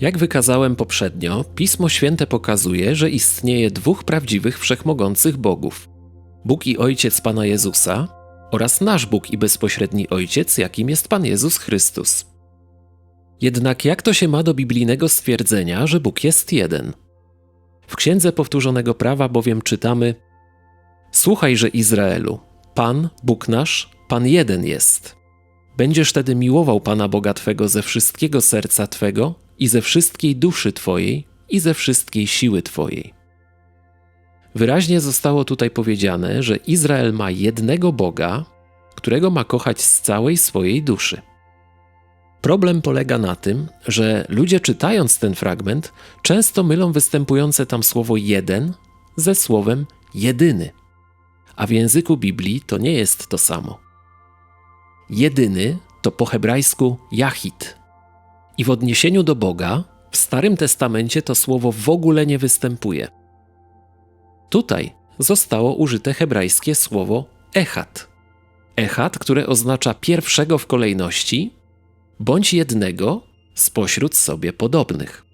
Jak wykazałem poprzednio, Pismo Święte pokazuje, że istnieje dwóch prawdziwych wszechmogących Bogów: Bóg i Ojciec Pana Jezusa oraz nasz Bóg i bezpośredni Ojciec, jakim jest Pan Jezus Chrystus. Jednak jak to się ma do biblijnego stwierdzenia, że Bóg jest jeden? W Księdze Powtórzonego Prawa bowiem czytamy: Słuchajże Izraelu, Pan, Bóg nasz, Pan jeden jest. Będziesz tedy miłował Pana Boga Twego ze wszystkiego serca Twego i ze wszystkiej duszy Twojej i ze wszystkiej siły Twojej. Wyraźnie zostało tutaj powiedziane, że Izrael ma jednego Boga, którego ma kochać z całej swojej duszy. Problem polega na tym, że ludzie czytając ten fragment często mylą występujące tam słowo jeden ze słowem jedyny. A w języku Biblii to nie jest to samo. Jedyny to po hebrajsku Jahid. I w odniesieniu do Boga w Starym Testamencie to słowo w ogóle nie występuje. Tutaj zostało użyte hebrajskie słowo echad. Echad, które oznacza pierwszego w kolejności bądź jednego spośród sobie podobnych.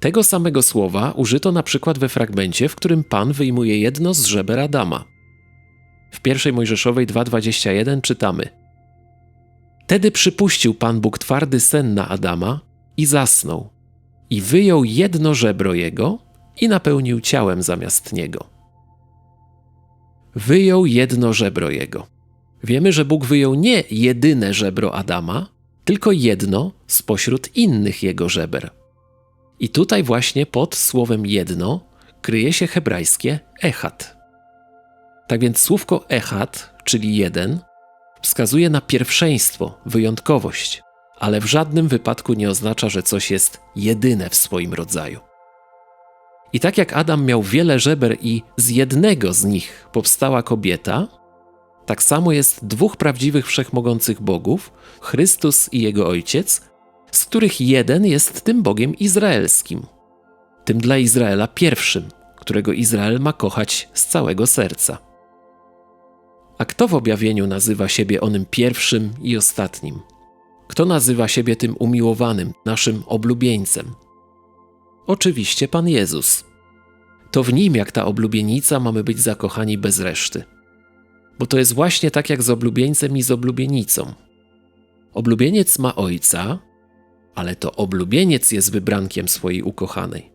Tego samego słowa użyto na przykład we fragmencie, w którym Pan wyjmuje jedno z żeber Adama. W pierwszej Mojżeszowej 2:21 czytamy: Wtedy przypuścił Pan Bóg twardy sen na Adama i zasnął, i wyjął jedno żebro jego i napełnił ciałem zamiast niego. Wyjął jedno żebro jego. Wiemy, że Bóg wyjął nie jedyne żebro Adama, tylko jedno spośród innych jego żeber. I tutaj właśnie pod słowem jedno kryje się hebrajskie echad. Tak więc słówko echad, czyli jeden, wskazuje na pierwszeństwo, wyjątkowość, ale w żadnym wypadku nie oznacza, że coś jest jedyne w swoim rodzaju. I tak jak Adam miał wiele żeber i z jednego z nich powstała kobieta, tak samo jest dwóch prawdziwych wszechmogących bogów, Chrystus i jego Ojciec, z których jeden jest tym Bogiem izraelskim, tym dla Izraela pierwszym, którego Izrael ma kochać z całego serca. A kto w objawieniu nazywa siebie onym pierwszym i ostatnim? Kto nazywa siebie tym umiłowanym, naszym oblubieńcem? Oczywiście Pan Jezus. To w nim, jak ta oblubienica, mamy być zakochani bez reszty. Bo to jest właśnie tak jak z oblubieńcem i z oblubienicą. Oblubieniec ma ojca, ale to oblubieniec jest wybrankiem swojej ukochanej.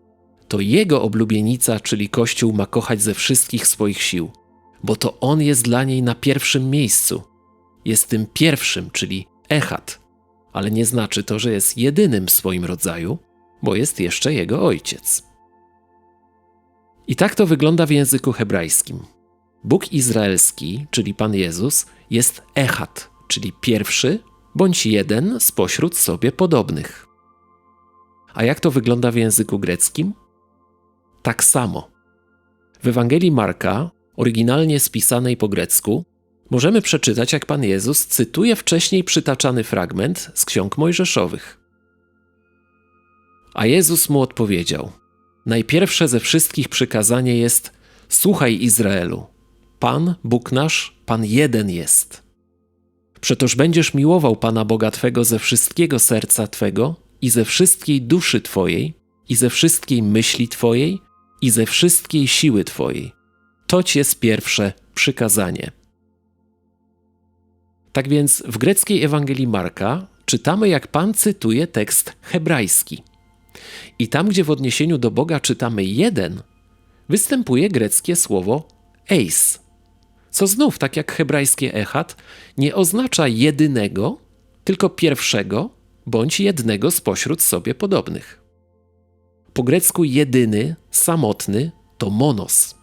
To jego oblubienica, czyli Kościół, ma kochać ze wszystkich swoich sił, bo to on jest dla niej na pierwszym miejscu. Jest tym pierwszym, czyli echat, ale nie znaczy to, że jest jedynym w swoim rodzaju, bo jest jeszcze jego ojciec. I tak to wygląda w języku hebrajskim. Bóg izraelski, czyli Pan Jezus, jest echat, czyli pierwszy bądź jeden spośród sobie podobnych. A jak to wygląda w języku greckim? Tak samo. W Ewangelii Marka, oryginalnie spisanej po grecku, możemy przeczytać, jak Pan Jezus cytuje wcześniej przytaczany fragment z ksiąg mojżeszowych. A Jezus mu odpowiedział: Najpierwsze ze wszystkich przykazanie jest: Słuchaj Izraelu, Pan, Bóg nasz, Pan jeden jest. Przetoż będziesz miłował Pana Boga Twego ze wszystkiego serca Twego i ze wszystkiej duszy Twojej i ze wszystkiej myśli Twojej i ze wszystkiej siły Twojej. To jest pierwsze przykazanie. Tak więc w greckiej Ewangelii Marka czytamy, jak Pan cytuje tekst hebrajski. I tam, gdzie w odniesieniu do Boga czytamy jeden, występuje greckie słowo eis, co znów, tak jak hebrajskie echat, nie oznacza jedynego, tylko pierwszego bądź jednego spośród sobie podobnych. Po grecku jedyny, samotny to monos.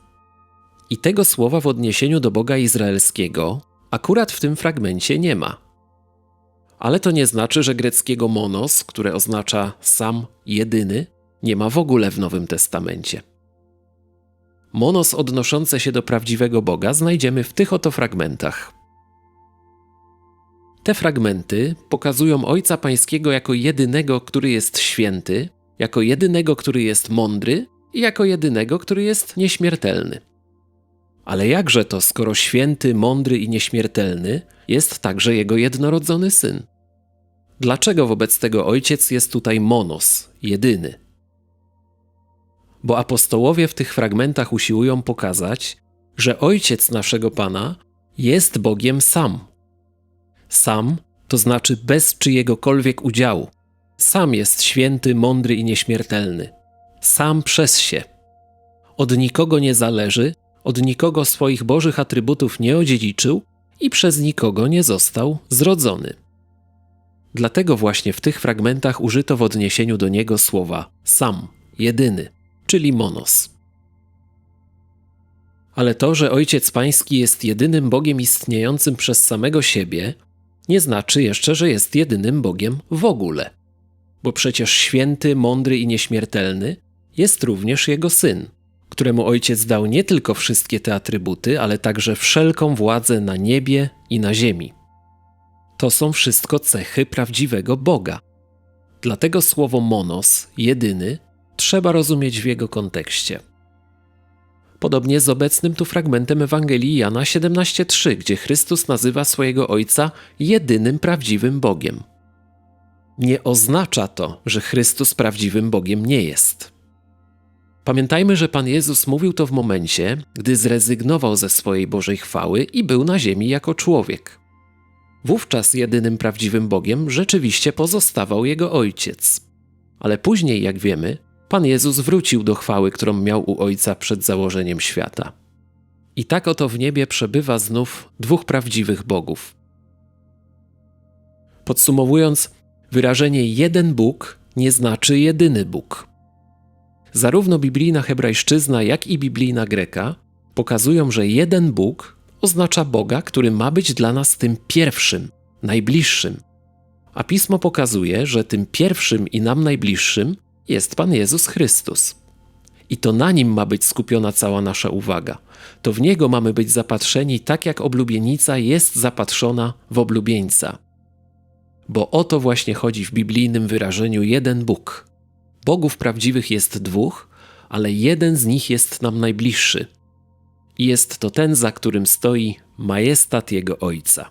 I tego słowa w odniesieniu do Boga Izraelskiego akurat w tym fragmencie nie ma. Ale to nie znaczy, że greckiego monos, które oznacza sam, jedyny, nie ma w ogóle w Nowym Testamencie. Monos odnoszące się do prawdziwego Boga znajdziemy w tych oto fragmentach. Te fragmenty pokazują Ojca Pańskiego jako jedynego, który jest święty, jako jedynego, który jest mądry i jako jedynego, który jest nieśmiertelny. Ale jakże to, skoro święty, mądry i nieśmiertelny jest także jego jednorodzony syn? Dlaczego wobec tego ojciec jest tutaj monos, jedyny? Bo apostołowie w tych fragmentach usiłują pokazać, że ojciec naszego Pana jest Bogiem sam. Sam to znaczy bez czyjegokolwiek udziału. Sam jest święty, mądry i nieśmiertelny. Sam przez się. Od nikogo nie zależy, od nikogo swoich bożych atrybutów nie odziedziczył i przez nikogo nie został zrodzony. Dlatego właśnie w tych fragmentach użyto w odniesieniu do niego słowa sam, jedyny, czyli monos. Ale to, że Ojciec Pański jest jedynym Bogiem istniejącym przez samego siebie, nie znaczy jeszcze, że jest jedynym Bogiem w ogóle. Bo przecież święty, mądry i nieśmiertelny jest również Jego Syn, któremu Ojciec dał nie tylko wszystkie te atrybuty, ale także wszelką władzę na niebie i na ziemi. To są wszystko cechy prawdziwego Boga. Dlatego słowo monos, jedyny, trzeba rozumieć w jego kontekście. Podobnie z obecnym tu fragmentem Ewangelii Jana 17:3, gdzie Chrystus nazywa swojego Ojca jedynym prawdziwym Bogiem. Nie oznacza to, że Chrystus prawdziwym Bogiem nie jest. Pamiętajmy, że Pan Jezus mówił to w momencie, gdy zrezygnował ze swojej Bożej chwały i był na ziemi jako człowiek. Wówczas jedynym prawdziwym Bogiem rzeczywiście pozostawał jego Ojciec. Ale później, jak wiemy, Pan Jezus wrócił do chwały, którą miał u Ojca przed założeniem świata. I tak oto w niebie przebywa znów dwóch prawdziwych Bogów. Podsumowując, wyrażenie jeden Bóg nie znaczy jedyny Bóg. Zarówno biblijna hebrajszczyzna, jak i biblijna greka pokazują, że jeden Bóg oznacza Boga, który ma być dla nas tym pierwszym, najbliższym. A pismo pokazuje, że tym pierwszym i nam najbliższym jest Pan Jezus Chrystus. I to na nim ma być skupiona cała nasza uwaga. To w niego mamy być zapatrzeni tak, jak oblubienica jest zapatrzona w oblubieńca. Bo o to właśnie chodzi w biblijnym wyrażeniu jeden Bóg. Bogów prawdziwych jest dwóch, ale jeden z nich jest nam najbliższy. I jest to ten, za którym stoi majestat Jego Ojca.